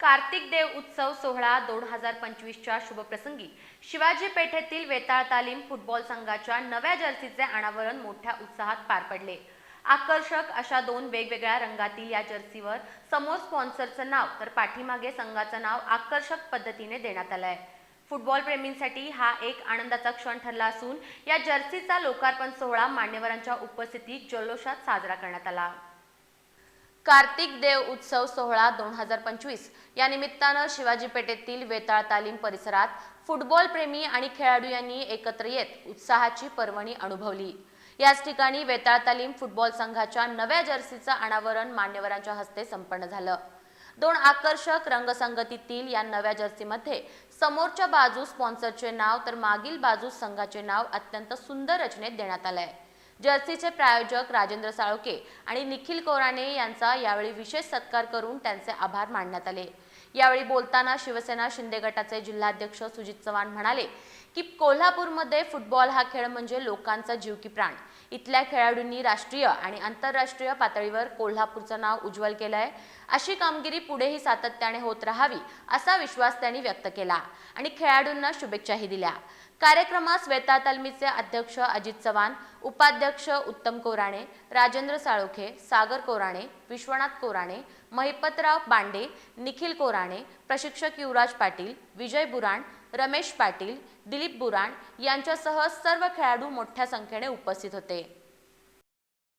कार्तिक देव उत्सव सोहळा दोन हजार पंचवीसच्या शुभप्रसंगी शिवाजी पेठेतील वेताळ तालीम फुटबॉल संघाच्या नव्या जर्सीचे अनावरण मोठ्या उत्साहात पार पडले. आकर्षक अशा दोन वेगवेगळ्या रंगातील या जर्सीवर समोर स्पॉन्सरचं नाव तर पाठीमागे संघाचं नाव आकर्षक पद्धतीने देण्यात आलंय. फुटबॉल प्रेमींसाठी हा एक आनंदाचा क्षण ठरला असून या जर्सीचा लोकार्पण सोहळा मान्यवरांच्या उपस्थितीत जल्लोषात साजरा करण्यात आला. कार्तिक देव उत्सव सोहळा दोन हजार पंचवीस. या निमित्तानं शिवाजी पेठेतील वेताळ तालीम परिसरात फुटबॉल प्रेमी आणि खेळाडू यांनी एकत्र येत उत्साहाची पर्वणी अनुभवली. याच ठिकाणी वेताळ तालीम फुटबॉल संघाच्या नव्या जर्सीचं अनावरण मान्यवरांच्या हस्ते संपन्न झालं. दोन आकर्षक रंगसंगतीतील या नव्या जर्सीमध्ये समोरच्या बाजू स्पॉन्सरचे नाव तर मागील बाजूस संघाचे नाव अत्यंत सुंदर रचनेत देण्यात आलं आहे जर्सीचे प्रायोजक राजेंद्र साळोके आणि निखिल कोराणे यांचा यावेळी विशेष सत्कार करून त्यांचे आभार मानण्यात आले. यावेळी बोलताना शिवसेना शिंदे गटाचे जिल्हाध्यक्ष सुजित चव्हाण म्हणाले की कोल्हापूरमध्ये फुटबॉल हा खेळ म्हणजे लोकांचा जीव की प्राण. इथल्या खेळाडूंनी राष्ट्रीय आणि आंतरराष्ट्रीय पातळीवर कोल्हापूरचं नाव उज्ज्वल केलं आहे अशी कामगिरी पुढेही सातत्याने होत राहावी असा विश्वास त्यांनी व्यक्त केला आणि खेळाडूंना शुभेच्छाही दिल्या. कार्यक्रमास वेता तालमीचे अध्यक्ष अजित चव्हाण उपाध्यक्ष उत्तम कोराणे राजेंद्र साळोखे सागर कोराणे विश्वनाथ कोराणे महिपतराव बांडे निखिल कोराणे प्रशिक्षक युवराज पाटील विजय बुराण रमेश पाटील दिलीप बुराण यांच्यासह सर्व खेळाडू मोठ्या संख्येने उपस्थित होते.